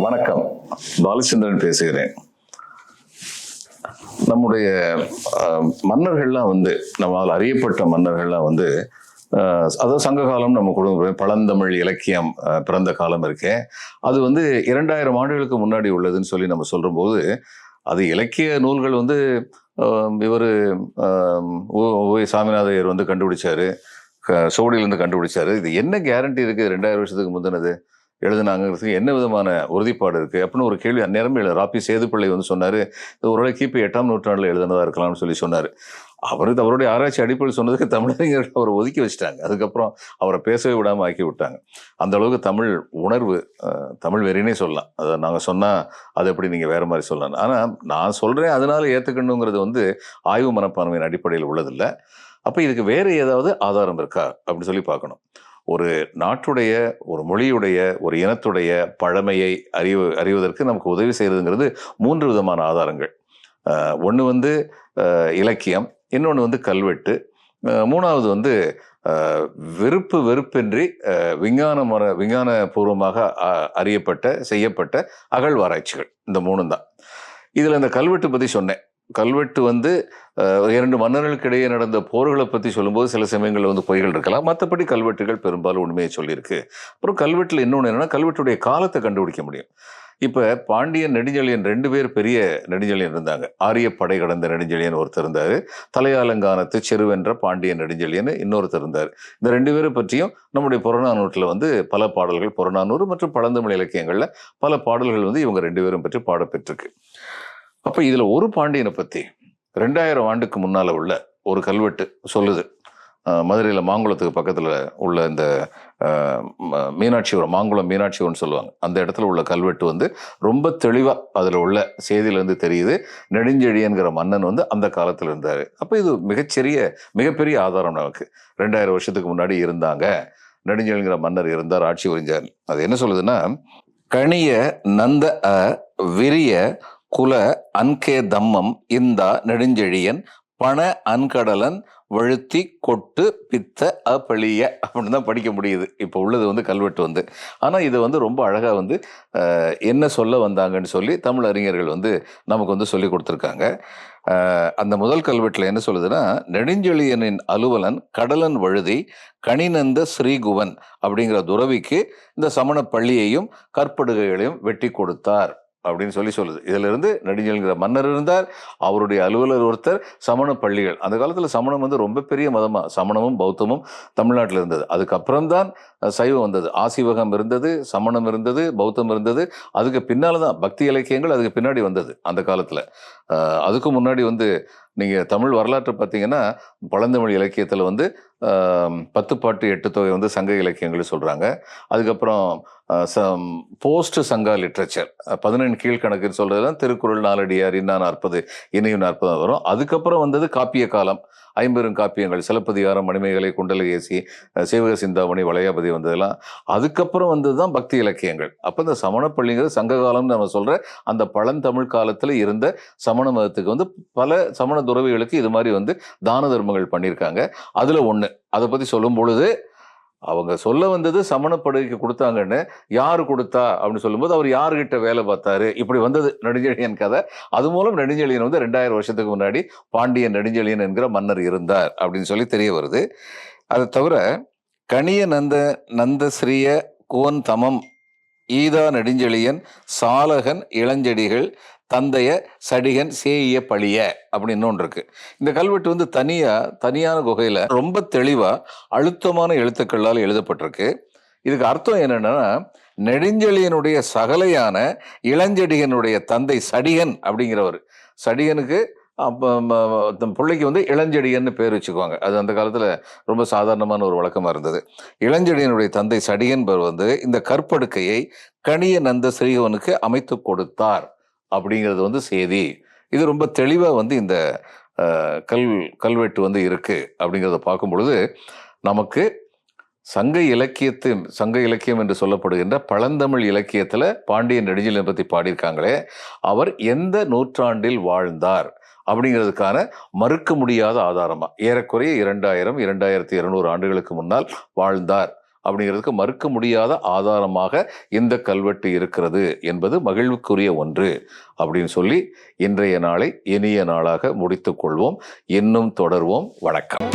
வணக்கம். பாலச்சந்திரன் பேசுகிறேன். நம்முடைய மன்னர்கள்லாம் வந்து நம்மால் அறியப்பட்ட மன்னர்கள்லாம் வந்து அதாவது சங்க காலம் நம்ம குடும்ப பழந்தமிழ் இலக்கியம் பிறந்த காலம் இருக்கே. அது வந்து இரண்டாயிரம் ஆண்டுகளுக்கு முன்னாடி உள்ளதுன்னு சொல்லி நம்ம சொல்லும்போது அது இலக்கிய நூல்கள் வந்து இவர் ஓய் சாமிநாதையர் வந்து கண்டுபிடிச்சாரு. க- சுவடியிலிருந்து கண்டுபிடிச்சாரு. இது என்ன கேரண்டி இருக்குது ரெண்டாயிரம் வருஷத்துக்கு முந்தினது. எழுதுனாங்கிறதுக்கு என்ன விதமான உறுதிப்பாடு இருக்குது அப்படின்னு ஒரு கேள்வி அந்நேரமே எழு ராப்பி சேதுப்பிள்ளை வந்து சொன்னார் இது ஒருவேளை கிபி எட்டாம் நூற்றாண்டில் எழுதுனதா இருக்கலாம்னு சொல்லி சொன்னார். அவர் அவருடைய ஆராய்ச்சி அடிப்படையில் சொன்னதுக்கு தமிழறிஞர்கள் அவரை ஒதுக்கி வச்சுட்டாங்க. அதுக்கப்புறம் அவரை பேசவே விடாமல் ஆக்கி விட்டாங்க. அந்த அளவுக்கு தமிழ் உணர்வு தமிழ் வெறினே சொல்லலாம். அதை நாங்கள் சொன்னால் அது எப்படி நீங்கள் வேற மாதிரி சொல்லலாம். ஆனால் நான் சொல்கிறேன் அதனால ஏற்றுக்கணுங்கிறது வந்து ஆய்வு மனப்பான்மையின் அடிப்படையில் உள்ளதில்லை. அப்போ இதுக்கு வேறு ஏதாவது ஆதாரம் இருக்கா? அப்படின்னு சொல்லி பார்க்கணும். ஒரு நாட்டுடைய ஒரு மொழியுடைய ஒரு இனத்துடைய பழமையை அறிவு அறிவதற்கு நமக்கு உதவி செய்கிறதுங்கிறது மூன்று விதமான ஆதாரங்கள். ஒன்று வந்து இலக்கியம் இன்னொன்று வந்து கல்வெட்டு மூணாவது வந்து வெறுப்பு வெறுப்பின்றி விஞ்ஞான முறை விஞ்ஞான பூர்வமாக அறியப்பட்ட செய்யப்பட்ட அகழ்வாராய்ச்சிகள். இந்த மூணும் தான் இதில் இந்த கல்வெட்டு பற்றி சொன்னேன். கல்வெட்டு வந்து இரண்டு மன்னர்களுக்கு இடையே நடந்த போர்களை பற்றி சொல்லும்போது சில சமயங்களில் வந்து பொய்கள் இருக்கலாம். மற்றபடி கல்வெட்டுகள் பெரும்பாலும் உண்மையை சொல்லியிருக்கு. அப்புறம் கல்வெட்டில் இன்னொன்று என்னென்னா கல்வெட்டுடைய காலத்தை கண்டுபிடிக்க முடியும். இப்போ பாண்டியன் நெடுஞ்செழியன் ரெண்டு பேர் பெரிய நெடுஞ்செழியன் இருந்தாங்க. ஆரிய படை கடந்த நெடுஞ்செழியன் ஒருத்தர் இருந்தார். தலையாலங்கானத்து செருவென்ற பாண்டியன் நெடுஞ்செழியன் இன்னொருத்தர் இருந்தார். இந்த ரெண்டு பேரை பற்றியும் நம்முடைய புறநானூற்றில் வந்து பல பாடல்கள் புறநானூறு மற்றும் பழந்தமிழ் இலக்கியங்களில் பல பாடல்கள் வந்து இவங்க ரெண்டு பேரும் பற்றி பாடப்பெற்றிருக்கு. அப்போ இதில் ஒரு பாண்டியனை பற்றி ரெண்டாயிரம் ஆண்டுக்கு முன்னால் உள்ள ஒரு கல்வெட்டு சொல்லுது. மதுரையில் மாங்குளத்துக்கு பக்கத்தில் உள்ள இந்த மீனாட்சிபுரம் மாங்குளம் மீனாட்சிபுரம்னு சொல்லுவாங்க. அந்த இடத்துல உள்ள கல்வெட்டு வந்து ரொம்ப தெளிவாக அதில் உள்ள செய்தியிலேருந்து தெரியுது. நெடுஞ்செழியன்கிற மன்னன் வந்து அந்த காலத்தில் இருந்தார். அப்போ இது மிகச்சிறிய மிகப்பெரிய ஆதாரம் நமக்கு. ரெண்டாயிரம் வருஷத்துக்கு முன்னாடி இருந்தாங்க. நெடுஞ்செழியன்கிற மன்னர் இருந்தார் ஆட்சி புரிஞ்சார். அது என்ன சொல்லுதுன்னா கணிய நந்த விரிய குல அன்கே தம்மம் இந்தா நெடுஞ்செழியன் பண அன்கடலன் வழுத்தி கொட்டு பித்த அப்பளிய அப்படின்னு தான் படிக்க முடியுது. இப்போ உள்ளது வந்து கல்வெட்டு வந்து. ஆனால் இது வந்து ரொம்ப அழகாக வந்து என்ன சொல்ல வந்தாங்கன்னு சொல்லி தமிழ் அறிஞர்கள் வந்து நமக்கு வந்து சொல்லி கொடுத்துருக்காங்க. அந்த முதல் கல்வெட்டில் என்ன சொல்லுதுன்னா நெடுஞ்செழியனின் அலுவலன் கடலன் வழுதி கணிநந்த ஸ்ரீகுவன் அப்படிங்கிற துறவிக்கு இந்த சமண பள்ளியையும் கற்படுகைகளையும் வெட்டி கொடுத்தார். அப்படின்னு சொல்லி சொல்லுது. இதுல இருந்து மன்னர் இருந்தார். அவருடைய அலுவலர் ஒருத்தர் சமண பள்ளிகள். அந்த காலத்துல சமணம் வந்து ரொம்ப பெரிய மதமா சமணமும் பௌத்தமும் தமிழ்நாட்டில் இருந்தது. அதுக்கப்புறம் தான் சைவம் வந்தது. ஆசிவகம் இருந்தது சமணம் இருந்தது பௌத்தம் இருந்தது. அதுக்கு பின்னால் தான் பக்தி இலக்கியங்கள் அதுக்கு பின்னாடி வந்தது அந்த காலத்துல. அதுக்கு முன்னாடி வந்து நீங்கள் தமிழ் வரலாற்றை பார்த்தீங்கன்னா பழந்தமிழ் இலக்கியத்தில் வந்து பத்து பாட்டு எட்டு தொகை வந்து சங்க இலக்கியங்கள் சொல்கிறாங்க அதுக்கப்புறம் போஸ்ட் சங்கா லிட்ரேச்சர் பதினெண்டு கீழ்கணக்குன்னு சொல்கிறதுலாம் திருக்குறள் நாலடியார் இன்னா நாற்பது இனியும் நாற்பது வரும். அதுக்கப்புறம் வந்தது காப்பிய காலம் ஐம்பெரும் காப்பியங்கள் சிலப்பதிகாரம் மணிமேகலை குண்டலகேசி ஏசி சீவக சிந்தாமணி வளையாபதி வந்ததெல்லாம். அதுக்கப்புறம் வந்தது தான் பக்தி இலக்கியங்கள். அப்போ இந்த சமணப்பள்ளிங்கிறது சங்க காலம்னு நம்ம சொல்கிற அந்த பழந்தமிழ் காலத்தில் இருந்த சமண மதத்துக்கு வந்து பல சமண துறவிகளுக்கு இது மாதிரி வந்து தான தர்மங்கள் பண்ணியிருக்காங்க அதில் ஒன்று அதை பற்றி சொல்லும் பொழுது அவங்க சொல்ல வந்தது சமணப்படுகைக்கு கொடுத்தாங்கன்னு யார் கொடுத்தா? அப்படின்னு சொல்லும்போது அவர் யார்கிட்ட வேலை பார்த்தாரு? இப்படி வந்தது நெடுஞ்செழியன் கதை. அது மூலம் நெடுஞ்செழியன் வந்து ரெண்டாயிரம் வருஷத்துக்கு முன்னாடி பாண்டியன் நெடுஞ்செழியன் என்கிற மன்னர் இருந்தார் அப்படின்னு சொல்லி தெரிய வருது. அதை தவிர கனிய நந்த நந்தஸ்ரீய குவன் தமம் ஈதா நெடுஞ்செழியன் சாலகன் இளஞ்செடிகள் தந்தைய சடிகன் சேய பழிய அப்படின்னு இன்னொன்று இருக்கு. இந்த கல்வெட்டு வந்து தனியா தனியான குகையில ரொம்ப தெளிவா அழுத்தமான எழுத்துக்களால் எழுதப்பட்டிருக்கு. இதுக்கு அர்த்தம் என்னன்னா நெடுஞ்செழியனுடைய சகலையான இளஞ்செடிகனுடைய தந்தை சடிகன் அப்படிங்கிறவர். சடிகனுக்கு அப்போ பிள்ளைக்கு வந்து இளஞ்செடியன்னு பேர் வச்சுக்குவாங்க. அது அந்த காலத்தில் ரொம்ப சாதாரணமான ஒரு வழக்கமாக இருந்தது. இளஞ்செடியனுடைய தந்தை சடிகன்பர் வந்து இந்த கற்படுக்கையை கணிய நந்த ஸ்ரீகவனுக்கு அமைத்து கொடுத்தார். அப்படிங்கிறது வந்து செய்தி. இது ரொம்ப தெளிவாக வந்து இந்த கல் கல்வெட்டு வந்து இருக்கு அப்படிங்கிறத பார்க்கும் பொழுது நமக்கு சங்க இலக்கியத்தின் சங்க இலக்கியம் என்று சொல்லப்படுகின்ற பழந்தமிழ் இலக்கியத்தில் பாண்டியன் நெடுஞ்செழியனை பற்றி பாடியிருக்காங்களே அவர் எந்த நூற்றாண்டில் வாழ்ந்தார் அப்படிங்கிறதுக்கான மறுக்க முடியாத ஆதாரமாக ஏறக்குறைய இரண்டாயிரம் இரண்டாயிரத்தி இருநூறு ஆண்டுகளுக்கு முன்னால் வாழ்ந்தார். அப்படிங்கிறதுக்கு மறுக்க முடியாத ஆதாரமாக இந்த கல்வெட்டு இருக்கிறது என்பது மகிழ்வுக்குரிய ஒன்று அப்படின்னு சொல்லி இன்றைய நாளை இனிய நாளாக முடித்துக் கொள்வோம். இன்னும் தொடர்வோம். வணக்கம்.